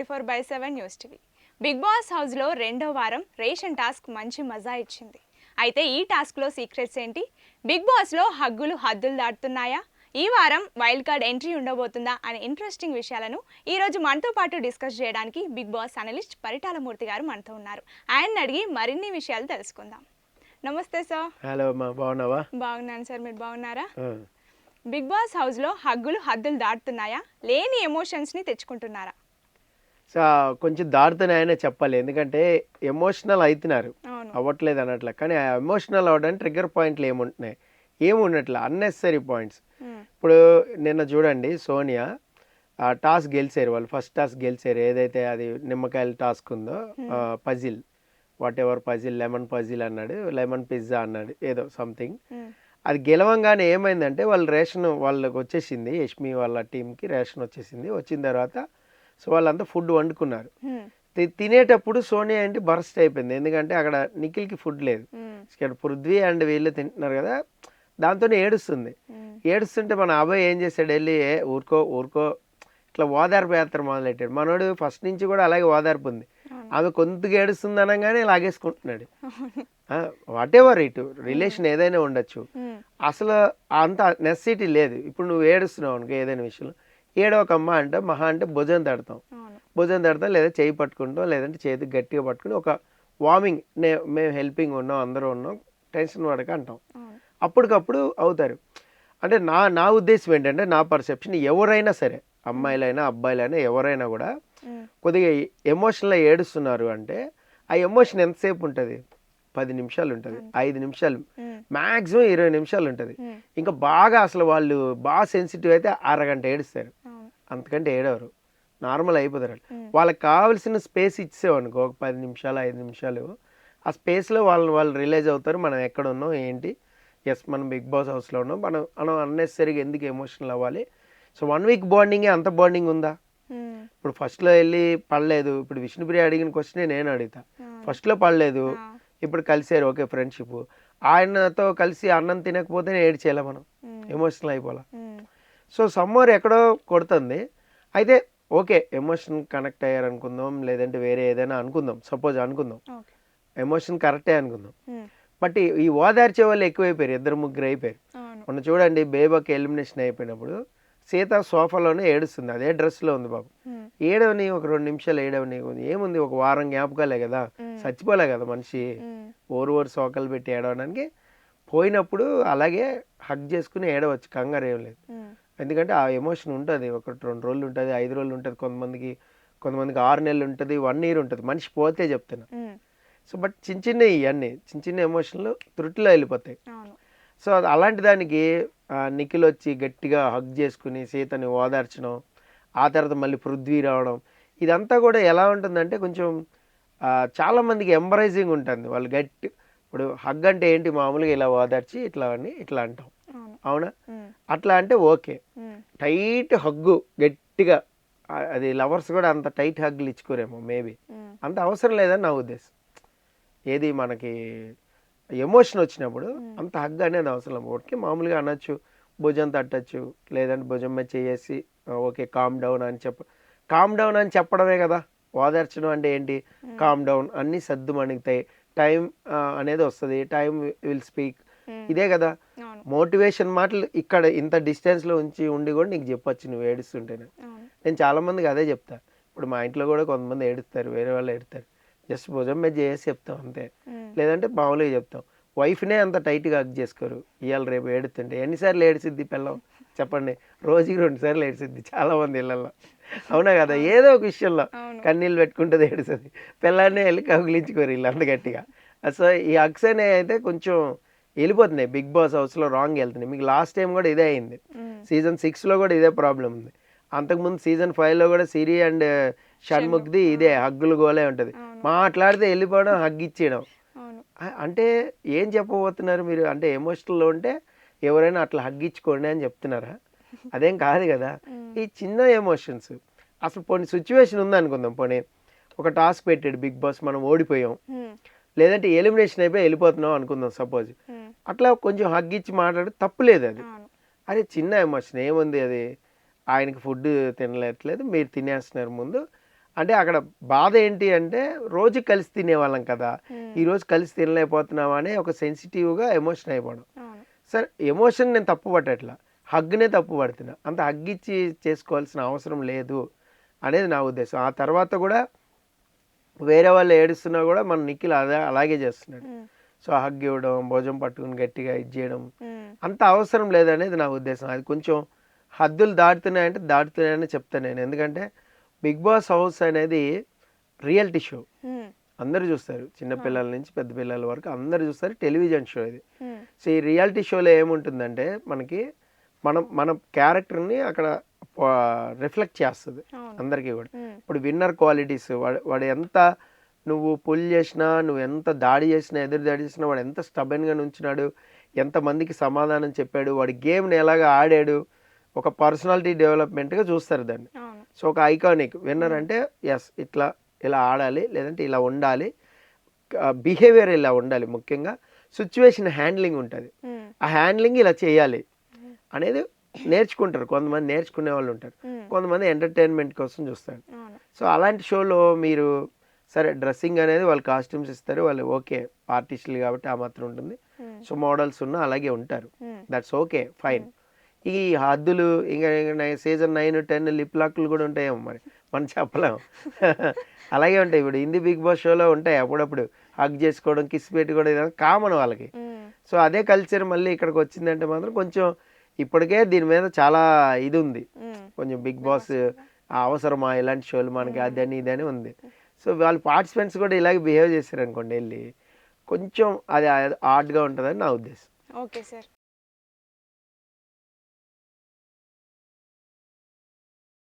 Twenty four by seven news TV. Bigg Boss హౌస్లో రెండో వారం రేషన్ టాస్క్ మంచి మజా ఇచ్చింది. అయితే ఈ టాస్క్లో సీక్రెట్స్ ఏంటి? బిగ్ బాస్లో హగ్గులు హద్దులు దాటుతున్నాయా? ఈ వారం వైల్డ్ కార్డ్ ఎంట్రీ ఉండబోతుందా? అనే ఇంట్రెస్టింగ్ విషయాలను ఈ రోజు మనతో పాటు డిస్కస్ చేయడానికి బిగ్ బాస్ అనలిస్ట్ పరిటాలమూర్తి గారు మనతో ఉన్నారు. ఆయన్ని అడిగి మరిన్ని విషయాలు తెలుసుకుందాం. నమస్తే సార్. హలో బాగున్నావా? బాగున్నాను సార్ మీరు బాగున్నారా. బిగ్ బాస్ హౌస్లో హగ్గులు హద్దులు దాటుతున్నాయా? లేని ఎమోషన్స్ని తెచ్చుకుంటున్నారా? సో కొంచెం దాడుతున్నాయనే చెప్పాలి. ఎందుకంటే ఎమోషనల్ అవుతున్నారు అవ్వట్లేదు అన్నట్ల. కానీ ఆ ఎమోషనల్ అవ్వడానికి ట్రిగ్గర్ పాయింట్లు ఏముంటున్నాయి? ఏమున్నట్ల అన్నెసరీ పాయింట్స్. ఇప్పుడు నిన్న చూడండి సోనియా ఆ టాస్క్ గెలిచారు వాళ్ళు. ఫస్ట్ టాస్క్ గెలిచారు. ఏదైతే అది నిమ్మకాయల టాస్క్ ఉందో puzzle. Whatever puzzle? Lemon puzzle అన్నాడు. లెమన్ పిజ్జా అన్నాడు. ఏదో సంథింగ్. అది గెలవంగానే ఏమైందంటే వాళ్ళు రేషన్ వాళ్ళకి వచ్చేసింది. యష్మి వాళ్ళ టీంకి రేషన్ వచ్చేసింది. వచ్చిన తర్వాత సో వాళ్ళంతా ఫుడ్ వండుకున్నారు. తినేటప్పుడు సోనియా ఏంటి బరస్ట్ అయిపోయింది. ఎందుకంటే అక్కడ నిఖిల్కి ఫుడ్ లేదు. ఇక్కడ పృథ్వీ అండ్ వీళ్ళు తింటున్నారు కదా దాంతోనే ఏడుస్తుంది. ఏడుస్తుంటే మన అబ్బాయి ఏం చేశాడు వెళ్ళి "ఏ, ఊరుకో ఊరుకో ఇట్లా ఓదార్పు యాత్ర మొదలెట్టాడు. మనోడు ఫస్ట్ నుంచి కూడా అలాగే ఓదార్పు ఉంది. ఆమె కొంతగా ఏడుస్తుంది అనగానే లాగేసుకుంటున్నాడు. వాట్ ఎవర్ ఇటు రిలేషన్ ఏదైనా ఉండొచ్చు. అసలు అంత నెసెసిటీ లేదు. ఇప్పుడు నువ్వు ఏడుస్తున్నావు అనుకో ఏదైనా విషయంలో. ఏడవకమ్మ అంటే మహా అంటే భుజం తడతాం. భుజం తడతాం లేదా చేయి పట్టుకుంటాం లేదంటే చేతి గట్టిగా పట్టుకుని ఒక వార్మింగ్ నే మేము హెల్పింగ్ ఉన్నాం అందరూ ఉన్నాం టెన్షన్ పడక అంటాం. అప్పటికప్పుడు అవుతారు. అంటే నా నా ఉద్దేశం ఏంటంటే నా పర్సెప్షన్ ఎవరైనా సరే అమ్మాయిలైనా అబ్బాయిలైనా ఎవరైనా కూడా. కొద్దిగా ఎమోషనల్గా ఏడుస్తున్నారు అంటే ఆ ఎమోషన్ ఎంతసేపు ఉంటుంది? పది నిమిషాలు ఉంటుంది ఐదు నిమిషాలు. మ్యాక్సిమం ఇరవై నిమిషాలు ఉంటుంది. ఇంకా బాగా అసలు వాళ్ళు బాగా సెన్సిటివ్ అయితే అరగంట ఏడుస్తారు. అంతకంటే ఏడవరు. నార్మల్ అయిపోతారు. వాళ్ళకి కావాల్సిన స్పేస్ ఇచ్చేవనుకో ఒక పది నిమిషాలు ఐదు నిమిషాలు. ఆ స్పేస్లో వాళ్ళు వాళ్ళు రిలైజ్ అవుతారు మనం ఎక్కడ ఉన్నాం ఏంటి? ఎస్ మనం బిగ్ బాస్ హౌస్లో ఉన్నాం. మనం మనం అన్నెసరీగా ఎందుకు ఎమోషనల్ అవ్వాలి? సో వన్ వీక్ బాండింగే అంత బాండింగ్ ఉందా. ఇప్పుడు ఫస్ట్లో వెళ్ళి పడలేదు. ఇప్పుడు విష్ణుప్రియ అడిగిన క్వశ్చనే నేను అడుగుతా. ఫస్ట్లో పడలేదు. ఇప్పుడు కలిసారు ఓకే ఫ్రెండ్షిప్. ఆయనతో కలిసి అన్నం తినకపోతేనే ఏడ్చేయాలి మనం. ఎమోషనల్ అయిపోవాలి. సో సమ్మర్ ఎక్కడో కొడుతుంది. అయితే ఓకే ఎమోషన్ కనెక్ట్ అయ్యారు అనుకుందాం లేదంటే వేరే ఏదైనా అనుకుందాం. సపోజ్ అనుకుందాం. ఎమోషన్ కరెక్టే అనుకుందాం. బట్ ఈ- ఓదార్చే వాళ్ళు ఎక్కువైపోయారు ఇద్దరు ముగ్గురు అయిపోయారు. మొన్న చూడండి బేబాకి ఎలిమినేషన్ అయిపోయినప్పుడు సీత సోఫాలోనే ఏడుస్తుంది అదే డ్రెస్లో ఉంది బాబు. ఏడవని ఒక రెండు నిమిషాలు ఏడవని ఏముంది? ఒక వారం జ్ఞాపకాలే కదా. చచ్చిపోలే కదా మనిషి. ఓరు ఓరు సోకలు పెట్టి ఏడవడానికి పోయినప్పుడు అలాగే హగ్ చేసుకుని ఏడవచ్చు. కంగారు ఏం లేదు. ఎందుకంటే ఆ ఎమోషన్ ఉంటుంది. ఒకటి రెండు రోజులు ఉంటుంది ఐదు రోజులు ఉంటుంది కొంతమందికి కొంతమందికి ఆరు నెలలు ఉంటుంది వన్ ఇయర్ ఉంటుంది. మనిషి పోతే చెప్తున్నా. సో బట్ చిన్న చిన్న ఇవన్నీ చిన్న చిన్న ఎమోషన్లు త్రుటిలో వెళ్ళిపోతాయి. సో అది అలాంటి దానికి నిఖిల్ వచ్చి గట్టిగా హగ్ చేసుకుని సీతని ఓదార్చడం ఆ తర్వాత మళ్ళీ పృథ్వీ రావడం. ఇదంతా కూడా ఎలా ఉంటుందంటే కొంచెం ఆ, చాలా మందికి ఎంబరైజింగ్ ఉంటుంది. వాళ్ళు గట్టి ఇప్పుడు హగ్ అంటే ఏంటి? మామూలుగా ఇలా ఓదార్చి ఇట్లా అని ఇట్లా అంటాం. అవును. అట్లా అంటే ఓకే. టైట్ హగ్గు గట్టిగా అది లవర్స్ కూడా అంత టైట్ హగ్గులు ఇచ్చుకోరేమో మేబీ. అంత అవసరం లేదని నా ఉద్దేశం. ఏది మనకి ఎమోషన్ వచ్చినప్పుడు అంత హగ్ అనేది అవసరం. ఒకటి మామూలుగా అనొచ్చు భుజం తట్టచ్చు లేదంటే భుజం మీద చేసి ఓకే కామ్ డౌన్ అని చెప్ప కామ్ డౌన్ అని చెప్పడమే కదా. ఓదార్చడం అంటే ఏంటి? కామ్ డౌన్ అన్నీ సర్దు మణిగుతాయి. టైం అనేది వస్తుంది. Time will speak. ఇదే కదా. మోటివేషన్ మాటలు ఇక్కడ ఇంత డిస్టెన్స్లో ఉంచి ఉండి కూడా నీకు చెప్పొచ్చు నువ్వు ఏడుస్తుంటేనే. నేను చాలా మందికి అదే చెప్తా. ఇప్పుడు మా ఇంట్లో కూడా కొంతమంది ఏడుస్తారు వేరే వాళ్ళు ఏడుస్తారు. జస్ట్ భుజం మీద చేసి చెప్తాం అంతే. లేదంటే మామూలుగా చెప్తాం. వైఫ్నే అంత టైట్గా హగ్ చేసుకోరు. ఇవాళ రేపు ఏడుతుంటే. ఎన్నిసార్లు ఏడిసిద్ది పిల్లం? చెప్పండి. రోజుకి రెండు సార్లు ఏడిసిద్ది చాలా మంది ఇళ్ళల్లో. అవునా కదా? ఏదో ఒక విషయంలో కన్నీళ్ళు పెట్టుకుంటుంది ఏడుస్తుంది. పిల్లాన్ని వెళ్ళి కగిలించుకోరు వీళ్ళు అంత గట్టిగా. సో ఈ హగ్స్ అనేవి అయితే కొంచెం వెళ్ళిపోతున్నాయి. బిగ్ బాస్ హౌస్లో రాంగ్ వెళ్తున్నాయి. మీకు లాస్ట్ టైం కూడా ఇదే అయింది. సీజన్ సిక్స్లో కూడా ఇదే ప్రాబ్లం ఉంది. అంతకుముందు సీజన్ ఫైవ్లో కూడా సిరి అండ్ షణ్ముఖ్ది ఇదే హగ్గులు గోలే ఉంటుంది. మాట్లాడితే వెళ్ళిపోవడం హగ్ ఇచ్చేయడం. అంటే ఏం చెప్పబోతున్నారు మీరు? అంటే ఎమోషనల్లో ఉంటే ఎవరైనా అట్లా హగ్ ఇచ్చుకోండి అని చెప్తున్నారా? అదేం కాదు కదా. ఈ చిన్న ఎమోషన్స్. అసలు పోనీ సిచ్యువేషన్ ఉంది అనుకుందాం పోనీ ఒక టాస్క్ పెట్టాడు బిగ్ బాస్ మనం ఓడిపోయాం. లేదంటే ఎలిమినేషన్ అయిపోయి వెళ్ళిపోతున్నాం అనుకుందాం సపోజ్. అట్లా కొంచెం హగ్ ఇచ్చి మాట్లాడి తప్పులేదు అది. అరే చిన్న ఎమోషన్ ఏముంది అది? ఆయనకి ఫుడ్ తినలేట్లేదు మీరు తినేస్తున్నారు ముందు. అంటే అక్కడ బాధ ఏంటి అంటే రోజు కలిసి తినేవాళ్ళం కదా. ఉమ్, ఈ రోజు కలిసి తినలేకపోతున్నాం అనే ఒక సెన్సిటివ్గా ఎమోషన్ అయిపోవడం. సరే ఎమోషన్ నేను తప్పు పట్టట్లా హగ్నే తప్పు పడుతున్నా అంత హగ్ ఇచ్చి చేసుకోవాల్సిన అవసరం లేదు అనేది నా ఉద్దేశం. ఆ తర్వాత కూడా వేరే వాళ్ళు ఏడుస్తున్నా కూడా మన నిఖిల్ అదే అలాగే చేస్తున్నాడు. సో హగ్ ఇవ్వడం భోజనం పట్టుకుని గట్టిగా ఇది చేయడం అంత అవసరం లేదనేది నా ఉద్దేశం. అది కొంచెం హద్దులు దాటుతున్నాయంటే దాటుతున్నాయని చెప్తాను నేను. ఎందుకంటే బిగ్ బాస్ హౌస్ అనేది రియాలిటీ షో. అందరూ చూస్తారు. చిన్న పిల్లల నుంచి పెద్ద పిల్లల వరకు అందరూ చూస్తారు. టెలివిజన్ షో ఇది. సో ఈ రియాలిటీ షోలో ఏముంటుందంటే మనకి మనం మన క్యారెక్టర్ని అక్కడ రిఫ్లెక్ట్ చేస్తుంది అందరికీ కూడా. ఇప్పుడు విన్నర్ క్వాలిటీస్ వాడు వాడు ఎంత నువ్వు పుల్ చేసినా నువ్వు ఎంత దాడి చేసినా ఎదురు దాడి చేసినా వాడు ఎంత స్టబన్గా నుంచున్నాడు ఎంతమందికి సమాధానం చెప్పాడు వాడి గేమ్ని ఎలాగ ఆడాడు ఒక పర్సనాలిటీ డెవలప్మెంట్గా చూస్తారు దాన్ని. సో ఒక ఐకానిక్. విన్నర్ అంటే ఎస్ ఇట్లా ఇలా ఆడాలి లేదంటే ఇలా ఉండాలి. బిహేవియర్ ఇలా ఉండాలి ముఖ్యంగా. సిచ్యువేషన్ హ్యాండ్లింగ్ ఉంటుంది. ఆ హ్యాండ్లింగ్ ఇలా చేయాలి అనేది నేర్చుకుంటారు. కొంతమంది నేర్చుకునే వాళ్ళు ఉంటారు. కొంతమంది ఎంటర్టైన్మెంట్ కోసం చూస్తారు. సో అలాంటి షోలో మీరు సరే డ్రెస్సింగ్ అనేది వాళ్ళు కాస్ట్యూమ్స్ ఇస్తారు. వాళ్ళు ఓకే ఆర్టిస్టులు కాబట్టి ఆ మాత్రం ఉంటుంది. సో మోడల్స్ ఉన్న అలాగే ఉంటారు. దట్స్ ఓకే ఫైన్ ఈ హద్దులు ఇంకా సీజన్ నైన్ టెన్ లిప్ లాక్లు కూడా ఉంటాయేమో మరి. మనం చెప్పలేం అలాగే ఉంటాయి. ఇప్పుడు హిందీ బిగ్ బాస్ షోలో ఉంటాయి అప్పుడప్పుడు. హగ్ చేసుకోవడం కిస్ పెట్టుకోవడం ఇదంతా కామన్ వాళ్ళకి. సో అదే కల్చర్ మళ్ళీ ఇక్కడికి వచ్చిందంటే మాత్రం కొంచెం ఇప్పటికే దీని మీద చాలా ఇది ఉంది. కొంచెం బిగ్ బాస్ అవసరమా? ఇలాంటి షోలు మనకి అదని ఇదని ఉంది. సో వాళ్ళు పార్టిసిపెంట్స్ కూడా ఇలాగే బిహేవ్ చేశారు అనుకోండి వెళ్ళి కొంచెం అది ఆడ్గా ఉంటుందని నా ఉద్దేశం. Okay sir.